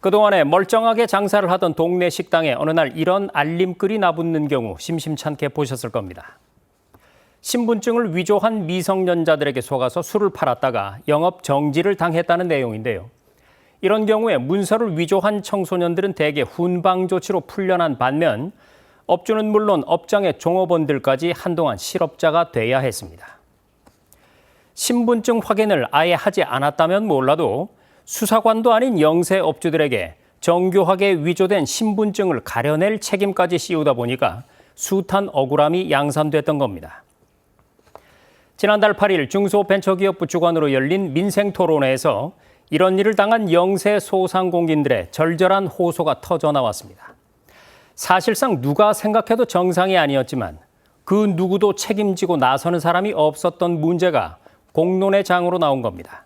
그동안에 멀쩡하게 장사를 하던 동네 식당에 어느 날 이런 알림글이 나붙는 경우 심심찮게 보셨을 겁니다. 신분증을 위조한 미성년자들에게 속아서 술을 팔았다가 영업 정지를 당했다는 내용인데요. 이런 경우에 문서를 위조한 청소년들은 대개 훈방 조치로 풀려난 반면 업주는 물론 업장의 종업원들까지 한동안 실업자가 돼야 했습니다. 신분증 확인을 아예 하지 않았다면 몰라도 수사관도 아닌 영세 업주들에게 정교하게 위조된 신분증을 가려낼 책임까지 씌우다 보니까 숱한 억울함이 양산됐던 겁니다. 지난달 8일 중소벤처기업부 주관으로 열린 민생 토론회에서 이런 일을 당한 영세 소상공인들의 절절한 호소가 터져 나왔습니다. 사실상 누가 생각해도 정상이 아니었지만 그 누구도 책임지고 나서는 사람이 없었던 문제가 공론의 장으로 나온 겁니다.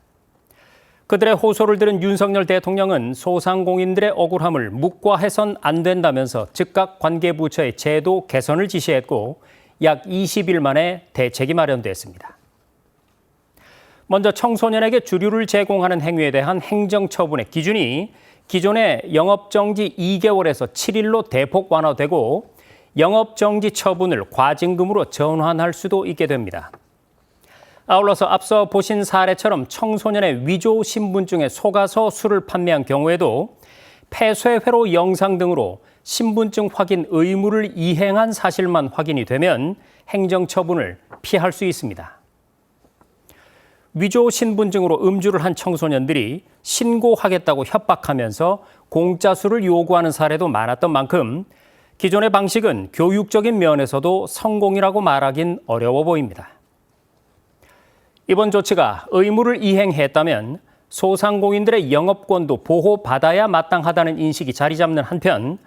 그들의 호소를 들은 윤석열 대통령은 소상공인들의 억울함을 묵과해선 안 된다면서 즉각 관계부처의 제도 개선을 지시했고 약 20일 만에 대책이 마련됐습니다. 먼저 청소년에게 주류를 제공하는 행위에 대한 행정처분의 기준이 기존의 영업정지 2개월에서 7일로 대폭 완화되고 영업정지 처분을 과징금으로 전환할 수도 있게 됩니다. 아울러서 앞서 보신 사례처럼 청소년의 위조 신분증에 속아서 술을 판매한 경우에도 폐쇄회로 영상 등으로 신분증 확인 의무를 이행한 사실만 확인이 되면 행정처분을 피할 수 있습니다. 위조 신분증으로 음주를 한 청소년들이 신고하겠다고 협박하면서 공짜 술을 요구하는 사례도 많았던 만큼 기존의 방식은 교육적인 면에서도 성공이라고 말하긴 어려워 보입니다. 이번 조치가 의무를 이행했다면 소상공인들의 영업권도 보호받아야 마땅하다는 인식이 자리 잡는 한편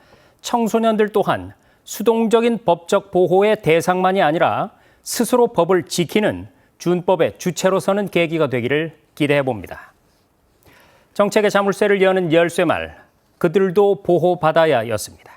청소년들 또한 수동적인 법적 보호의 대상만이 아니라 스스로 법을 지키는 준법의 주체로 서는 계기가 되기를 기대해 봅니다. 정책의 자물쇠를 여는 열쇠말, 그들도 보호받아야였습니다.